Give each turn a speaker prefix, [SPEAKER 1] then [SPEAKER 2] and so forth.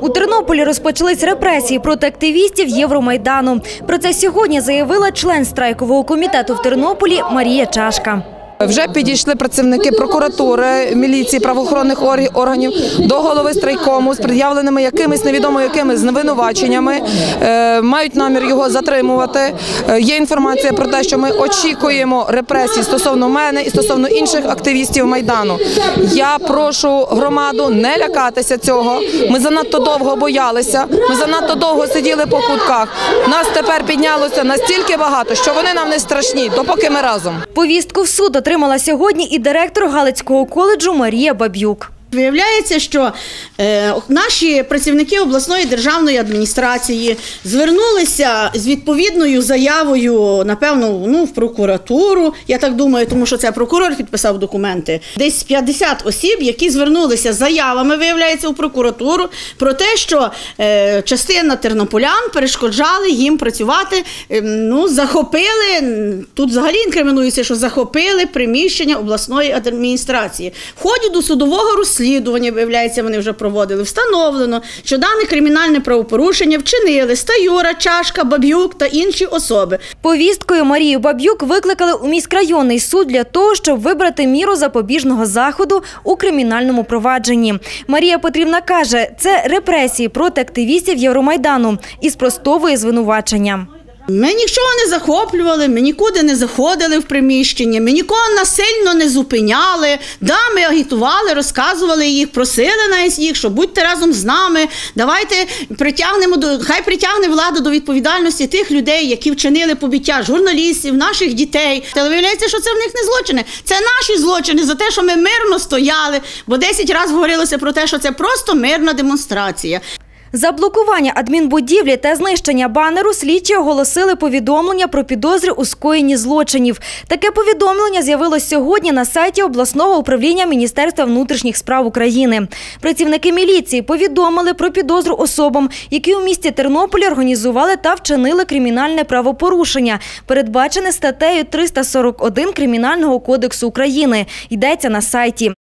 [SPEAKER 1] У Тернополі розпочались репресії проти активістів Євромайдану. Про це сьогодні заявила член страйкового комітету в Тернополі Марія Чашка.
[SPEAKER 2] Вже підійшли працівники прокуратури, міліції, правоохоронних орг- органів до голови страйкому з пред'явленими якимись невідомо якими звинуваченнями. Е, Мають намір його затримувати. Е, Є інформація про те, що ми очікуємо репресій стосовно мене і стосовно інших активістів майдану. Я прошу громаду не лякатися цього. Ми занадто довго боялися. Ми занадто довго сиділи по кутках. Нас тепер піднялося настільки багато, що вони нам не страшні, допоки ми разом.
[SPEAKER 1] Повістку в суд отримала сьогодні і директор Галицького коледжу Марія Баб'юк.
[SPEAKER 3] Виявляється, що е, наші працівники обласної державної адміністрації звернулися з відповідною заявою, напевно, ну, в прокуратуру. Я так думаю, тому що це прокурор підписав документи. Десь 50 осіб, які звернулися з заявами, виявляється, у прокуратуру про те, що е, частина тернополян перешкоджали їм працювати. е, ну, захопили тут взагалі інкримінується, що захопили приміщення обласної адміністрації. В ході до судового розслідування, виявляється, вони вже проводили. Встановлено, що дане кримінальне правопорушення вчинили Стаюра, Чашка, Баб'юк та інші особи.
[SPEAKER 1] Повісткою Марію Баб'юк викликали у міськрайонний суд для того, щоб вибрати міру запобіжного заходу у кримінальному провадженні. Марія Петрівна каже, це репресії проти активістів Євромайдану і спростовує звинувачення.
[SPEAKER 3] Ми нічого не захоплювали, ми нікуди не заходили в приміщення, ми нікого насильно не зупиняли. Да, ми агітували, розказували їх, просили навіть їх, що будьте разом з нами. Давайте притягнемо до хай притягне влада до відповідальності тих людей, які вчинили побиття журналістів, наших дітей. Та виявляється, що це в них не злочини. Це наші злочини за те, що ми мирно стояли. Бо 10 разів говорилося про те, що це просто мирна демонстрація.
[SPEAKER 1] За блокування адмінбудівлі та знищення банеру слідчі оголосили повідомлення про підозри у скоєнні злочинів. Таке повідомлення з'явилось сьогодні на сайті обласного управління Міністерства внутрішніх справ України. Працівники міліції повідомили про підозру особам, які у місті Тернополі організували та вчинили кримінальне правопорушення, передбачене статтею 341 Кримінального кодексу України. Йдеться на сайті.